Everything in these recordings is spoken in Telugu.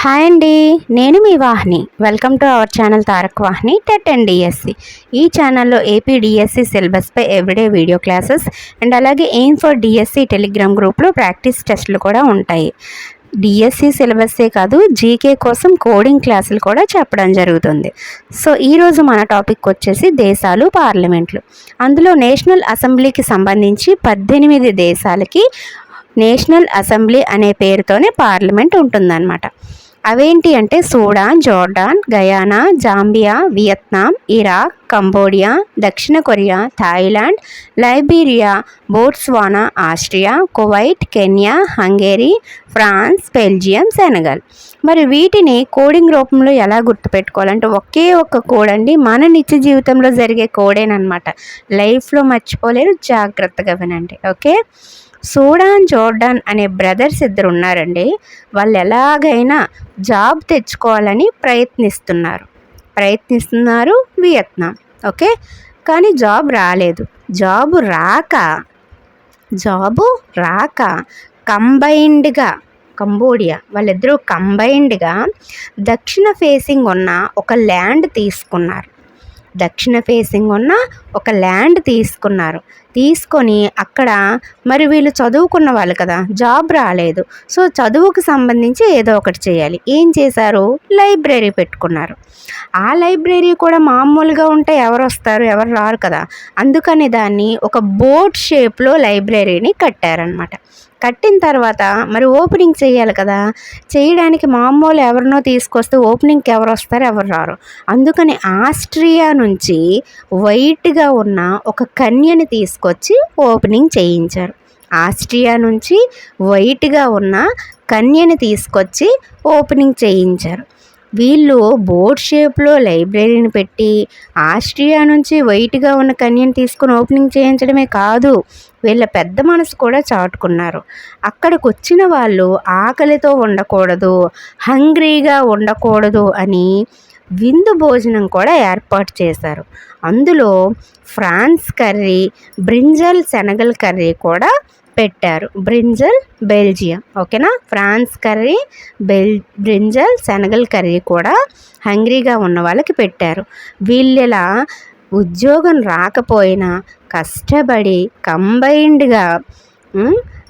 హాయ్ అండి నేను మీ Vahini. Welcome to our channel Tarak Vahini TET and DSC. ఈ ఛానల్లో ఏపీ డిఎస్సి సిలబస్పై ఎవ్రీడే వీడియో క్లాసెస్ అండ్ అలాగే ఎయిమ్ ఫర్ డిఎస్సి టెలిగ్రామ్ గ్రూప్లో ప్రాక్టీస్ టెస్ట్లు కూడా ఉంటాయి. డిఎస్సి సిలబస్సే కాదు జీకే కోసం కోడింగ్ క్లాసులు కూడా చెప్పడం జరుగుతుంది. సో ఈరోజు మన టాపిక్ వచ్చేసి దేశాలు పార్లమెంట్లు. అందులో నేషనల్ అసెంబ్లీకి సంబంధించి పద్దెనిమిది దేశాలకి నేషనల్ అసెంబ్లీ అనే పేరుతోనే పార్లమెంట్ ఉంటుందన్నమాట. అవేంటి అంటే Sudan Jordan Guyana Zambia Vietnam Iraq Cambodia దక్షిణ Korea Thailand Liberia Botswana Austria Kuwait Kenya Hungary France Belgium Senegal. మరి వీటిని కోడింగ్ రూపంలో ఎలా గుర్తుపెట్టుకోవాలంటే ఒకే ఒక్క కోడ్ అండి. మన నిత్య జీవితంలో జరిగే కోడేనమాట లైఫ్లో మర్చిపోలేరు జాగ్రత్తగా వినండి. ఓకే సూడాన్ జోర్డాన్ అనే బ్రదర్స్ ఇద్దరు ఉన్నారండి. వాళ్ళు ఎలాగైనా జాబ్ తెచ్చుకోవాలని ప్రయత్నిస్తున్నారు. ప్రయత్నిస్తున్నారు వియత్నాం. ఓకే కానీ జాబ్ రాలేదు. జాబ్ రాక జాబు రాక కంబైన్డ్గా కంబోడియా. వాళ్ళిద్దరూ కంబైన్డ్గా దక్షిణ ఫేసింగ్ ఉన్న ఒక ల్యాండ్ తీసుకున్నారు. దక్షిణ ఫేసింగ్ ఉన్న ఒక ల్యాండ్ తీసుకున్నారు. తీసుకొని అక్కడ మరి వీళ్ళు చదువుకున్న వాళ్ళు కదా జాబ్ రాలేదు. సో చదువుకు సంబంధించి ఏదో ఒకటి చేయాలి. ఏం చేశారు? లైబ్రరీ పెట్టుకున్నారు. ఆ లైబ్రరీ కూడా మామూలుగా ఉంటే ఎవరు వస్తారు? ఎవరు రారు కదా. అందుకని దాన్ని ఒక బోట్ షేప్లో లైబ్రరీని కట్టారనమాట కట్టిన తర్వాత మరి ఓపెనింగ్ చేయాలి కదా. చేయడానికి మామూలు ఎవరినో తీసుకొస్తే ఓపెనింగ్కి ఎవరు వస్తారు? ఎవరు రారు? అందుకని ఆస్ట్రియా నుంచి వైట్గా ఉన్న ఒక కన్యని తీసుకొచ్చి ఓపెనింగ్ చేయించారు. ఆస్ట్రియా నుంచి వైట్గా ఉన్న కన్యని తీసుకొచ్చి ఓపెనింగ్ చేయించారు. వీళ్ళు బోర్డ్ షేప్లో లైబ్రరీని పెట్టి ఆస్ట్రియా నుంచి వైట్గా ఉన్న కన్యను తీసుకుని ఓపెనింగ్ చేయించడమే కాదు వీళ్ళ పెద్ద మనసు కూడా చాటుకున్నారు. అక్కడికి వచ్చిన వాళ్ళు ఆకలితో ఉండకూడదు హంగ్రీగా ఉండకూడదు అని విందు భోజనం కూడా ఏర్పాటు చేశారు. అందులో ఫ్రాన్స్ కర్రీ బ్రింజల్ శనగల కర్రీ కూడా పెట్టారు. బ్రింజల్ బెల్జియం ఓకేనా? ఫ్రాన్స్ కర్రీ బెల్ బ్రింజల్ శనగల కర్రీ కూడా హంగ్రీగా ఉన్న వాళ్ళకి పెట్టారు. వీళ్ళలా ఉద్యోగం రాకపోయినా కష్టపడి కంబైన్డ్గా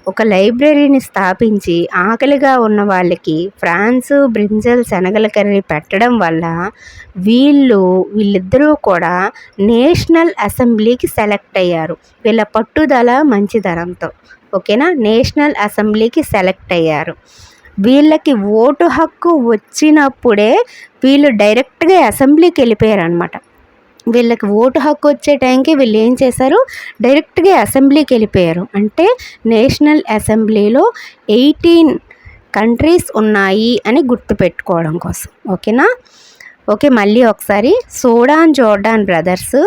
ఒక లైబ్రరీని స్థాపించి ఆకలిగా ఉన్న వాళ్ళకి ఫ్రాన్స్ బ్రింజల్ శనగల కర్రీ పెట్టడం వల్ల వీళ్ళు వీళ్ళిద్దరూ కూడా నేషనల్ అసెంబ్లీకి సెలెక్ట్ అయ్యారు. వీళ్ళ పట్టుదల మంచిదనంతో ఓకేనా? నేషనల్ అసెంబ్లీకి సెలెక్ట్ అయ్యారు. వీళ్ళకి ఓటు హక్కు వచ్చినప్పుడే వీళ్ళు డైరెక్ట్గా అసెంబ్లీకి వెళ్ళిపోయారు అనమాట వీళ్ళకి ఓటు హక్కు వచ్చే టైంకి వీళ్ళు ఏం చేశారు? డైరెక్ట్గా అసెంబ్లీకి వెళ్ళిపోయారు. అంటే నేషనల్ అసెంబ్లీలో ఎయిటీన్ కంట్రీస్ ఉన్నాయి అని గుర్తుపెట్టుకోవడం కోసం. ఓకేనా? ఓకే మళ్ళీ ఒకసారి. సోడాన్ జోర్డాన్ బ్రదర్స్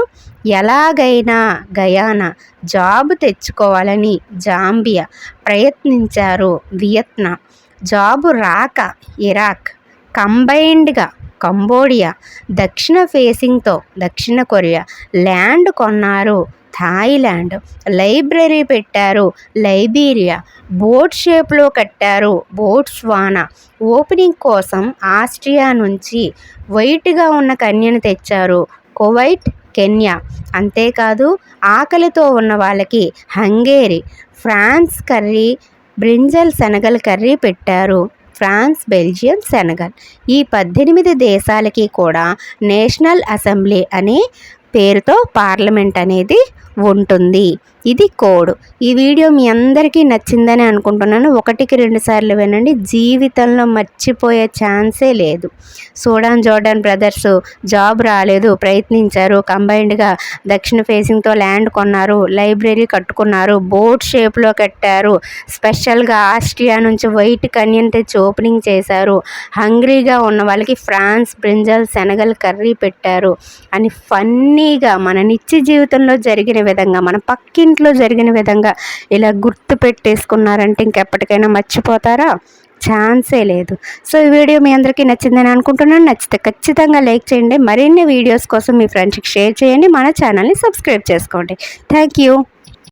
ఎలాగైనా గయానా జాబ్ తెచ్చుకోవాలని జాంబియా ప్రయత్నించారు వియత్నాం. జాబు రాక ఇరాక్ కంబైన్డ్గా కంబోడియా దక్షిణ ఫేసింగ్తో దక్షిణ కొరియా ల్యాండ్ కొన్నారు. థాయిలాండ్ లైబ్రరీ పెట్టారు. లైబీరియా బోట్ షేప్లో కట్టారు. బోట్స్వానా ఓపెనింగ్ కోసం ఆస్ట్రియా నుంచి వైట్గా ఉన్న కన్యను తెచ్చారు. కువైట్ కెన్యా అంతేకాదు ఆకలితో ఉన్న వాళ్ళకి హంగేరి ఫ్రాన్స్ కర్రీ బ్రింజల్ శనగల కర్రీ పెట్టారు. France Belgium Senegal. ఈ పద్దెనిమిది దేశాలకి కూడా నేషనల్ అసెంబ్లీ అనే పేరుతో పార్లమెంట్ అనేది ఉంటుంది. ఇది కోడ్. ఈ వీడియో మీ అందరికీ నచ్చిందని అనుకుంటున్నాను. ఒకటికి రెండు సార్లు వినండి. జీవితంలో మర్చిపోయే ఛాన్సే లేదు. సూడాన్ జోర్డాన్ బ్రదర్స్ జాబ్ రాలేదు ప్రయత్నించారు. కంబైన్డ్గా దక్షిణ ఫేసింగ్తో ల్యాండ్ కొన్నారు లైబ్రరీ కట్టుకున్నారు బోట్ షేప్లో కట్టారు స్పెషల్గా ఆస్ట్రియా నుంచి వైట్ కన్యన్ తెచ్చి ఓపెనింగ్ చేశారు హంగ్రీగా ఉన్న వాళ్ళకి ఫ్రాన్స్ బ్రింజల్ శనగలు కర్రీ పెట్టారు అని ఫన్నీగా మన నిత్య జీవితంలో జరిగిన విధంగా మన ఇంట్లో జరిగిన విధంగా ఇలా గుర్తు పెట్టేసుకున్నారంటే ఇంకెప్పటికైనా మర్చిపోతారా? ఛాన్సే లేదు. సో ఈ వీడియో మీ అందరికీ నచ్చిందని అనుకుంటున్నాను. నచ్చితే ఖచ్చితంగా లైక్ చేయండి. మరిన్ని వీడియోస్ కోసం మీ ఫ్రెండ్స్కి షేర్ చేయండి. మన ఛానల్ని సబ్స్క్రైబ్ చేసుకోండి. Thank you